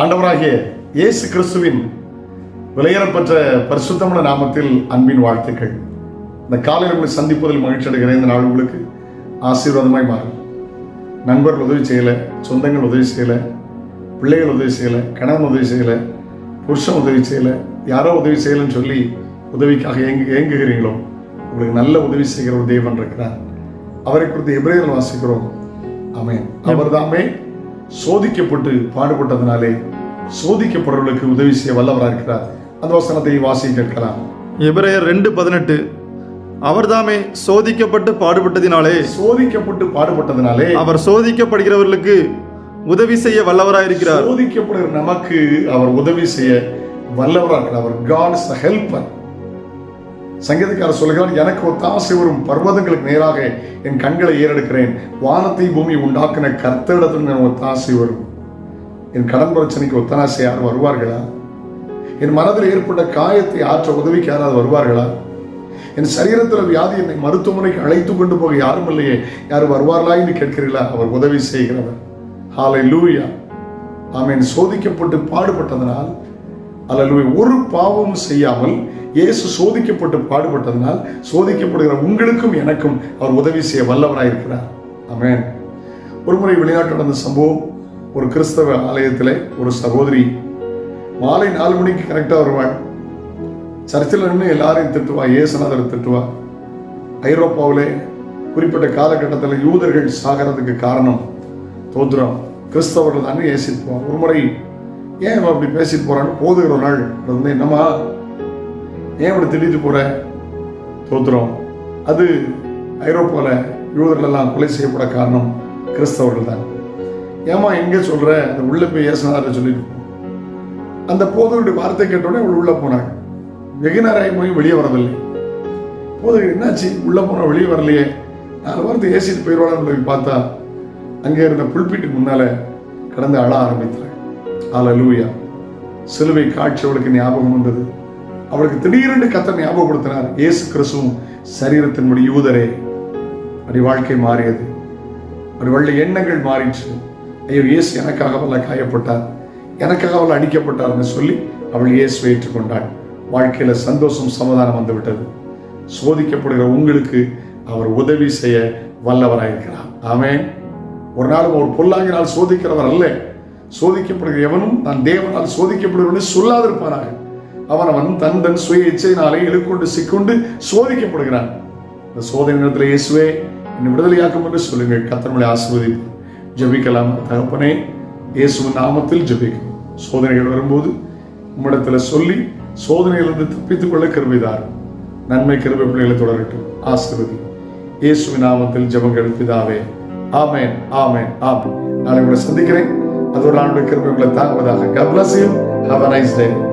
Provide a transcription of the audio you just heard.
ஆண்டவராகிய இயேசு கிறிஸ்துவின் விலையேறப்பெற்ற பரிசுத்தமான நாமத்தில் அன்பின் வாழ்த்துக்கள். இந்த காலையில் உங்களை சந்திப்பதில் மகிழ்ச்சி அடைகிற இந்த நாள் உங்களுக்கு ஆசீர்வாதமாய் மாறும். நண்பர்கள் உதவி செய்யலை சொந்தங்கள் உதவி செய்யலை பிள்ளைகள் உதவி செய்யலை கணவன் உதவி செய்யலை புருஷன் உதவி செய்யலை யாரோ உதவி செய்யலைன்னு சொல்லி உதவிக்காக ஏங்கு ஏங்குகிறீங்களோ உங்களுக்கு நல்ல உதவி செய்கிற ஒரு தெய்வன் இருக்கிறார். அவரை குறித்து எபிரேயர் வாசிக்கிறோம். அவர் தான்மே சோதிக்கப்பட்டு பாடுபட்டதினாலே சோதிக்கப்படுறவர்களுக்கு உதவி செய்ய வல்லவராக இருக்கிறார். அந்த வசனத்தை வாசி கேட்கலாம். எபிரேயர் ரெண்டு பதினெட்டு. அவர்தாமே சோதிக்கப்பட்டு பாடுபட்டதினாலே சோதிக்கப்பட்டு பாடுபட்டதினாலே அவர் சோதிக்கப்படுகிறவர்களுக்கு உதவி செய்ய வல்லவராயிருக்கிறார் சோதிக்கப்படுகிற நமக்கு அவர் உதவி செய்ய வல்லவராக இருக்கிறார். அவர் காட்ஸ் ஹெல்பர் சங்கீதக்காரர் சொல்கிறார் எனக்கு ஒத்தாசை வரும் பர்வதங்களுக்கு நேராக என் கண்களை ஏறெடுக்கிறேன். வானத்தை பூமி உண்டாக்கின கர்த்தரிடத்தில் எனக்கு ஒத்தாசை வரும். என் கடன் பிரச்சனைக்கு ஒத்தனாசை யார் வருவார்களா? என் மனதில் ஏற்பட்ட காயத்தை ஆற்ற உதவிக்கு யாராவது வருவார்களா? என் சரீரத்தில் வியாதி என்னை மருத்துவமனைக்கு அழைத்து கொண்டு போக யாரும் இல்லையே யாரும் வருவார்களா என்று கேட்கிறீர்களா? அவர் உதவி செய்கிறவர். ஹாலை லூயா ஆமீன். சோதிக்கப்பட்டு பாடுபட்டதனால் அல்ல ஒரு பாவமும் செய்யாமல் இயேசு சோதிக்கப்பட்டு பாடுபட்டதனால் சோதிக்கப்படுகிற உங்களுக்கும் எனக்கும் அவர் உதவி செய்ய வல்லவராயிருக்கிறார். ஆமேன். ஒருமுறை வெளிநாட்டு நடந்த சம்பவம் ஒரு கிறிஸ்தவ ஆலயத்தில் ஒரு சகோதரி மாலை நாலு மணிக்கு கரெக்டாக வருவாள். சர்ச்சில் நின்று எல்லாரையும் திட்டுவா இயேசுநாதரை திட்டுவா. ஐரோப்பாவிலே குறிப்பிட்ட காலகட்டத்தில் யூதர்கள் சாகிறதுக்கு காரணம் தோத்திரம் கிறிஸ்தவர்கள் தானே ஏசிட்டு போவான் ஒரு முறை ஏன் இவன் அப்படி பேசிட்டு போறான்னு போதுகிற ஒரு நாள். வந்து என்னம்மா? ஏன் இப்படி திட்டிட்டு போற? தோத்திரம் அது ஐரோப்பாவில் யூதர்கள் எல்லாம் கொலை செய்யப்பட காரணம் கிறிஸ்தவர்கள் தான். ஏமா எங்க சொல்ற? அந்த உள்ள போய் ஏசுனார சொல்லிட்டு அந்த போதவருடைய வார்த்தை கேட்டோடனே அவள் உள்ள போனாங்க. வெகு நேரம் போய் வெளியே வரவில்லை. போது என்னாச்சு? உள்ள போன வெளியே வரலையே. நாலு வாரத்தை ஏசிட்டு போயிடுவான்னு போய் பார்த்தா அங்கே இருந்த புல்பீட்டுக்கு முன்னால கடந்து அழ ஆரம்பித்தாள். ஆலலூயா சிலுவை காட்சி அவளுக்கு ஞாபகம் வந்தது. அவளுக்கு திடீரென்று கத்த ஞாபகப்படுத்தினார். இயேசு கிறிஸ்துவும் சரீரத்தின்படி யூதரே. அப்படி வாழ்க்கை மாறியது. அப்படி வள்ள எண்ணங்கள் மாறிச்சு. ஐயோ இயேசு எனக்காக அவள் காயப்பட்டார். எனக்காக அவள் அடிக்கப்பட்டார்னு சொல்லி அவள் இயேசுவை ஏற்றுக்கொண்டாள். வாழ்க்கையில சந்தோஷம் சமாதானம் வந்துவிட்டது. சோதிக்கப்படுகிற உங்களுக்கு அவர் உதவி செய்ய வல்லவராயிருக்கிறார். ஆமென். ஒரு நாளும் ஒரு பொல்லாங்கினால் சோதிக்கிறவர் அல்ல. சோதிக்கப்படுகிற எவனும் நான் தேவனால் சோதிக்கப்படுகிறவன் சொல்லாதிருப்பானாக. அவன் அவன் தன் தன் சுய இச்சையினாலே எழுக்கொண்டு சிக்கொண்டு சோதிக்கப்படுகிறான். இந்த சோதனை நேரத்தில் இயேசுவே என்னை விடுதலையாக்கும் என்று சொல்லுங்கள். கத்தர்மலை ஆசிர்வதிப்பு ஜெபிக்கலாம். தகப்பனே இயேசு நாமத்தில் ஜபிக்கும் சோதனைகள் வரும்போது உம்மிடத்தில் சொல்லி சோதனையிலிருந்து தப்பித்துக் கொள்ள கருவிதார் நன்மை கிருபை பிள்ளைகளை தொடரட்டும். ஆசிர்வதி. இயேசுவின் நாமத்தில் ஜெபங்கள் பிதாவே. ஆமேன் ஆமேன் ஆமேன். நாளை உங்களை சந்திக்கிறேன். அதோடு ஆண்டு கிருபை உங்களை தாங்குவதாக. God bless you. Have a.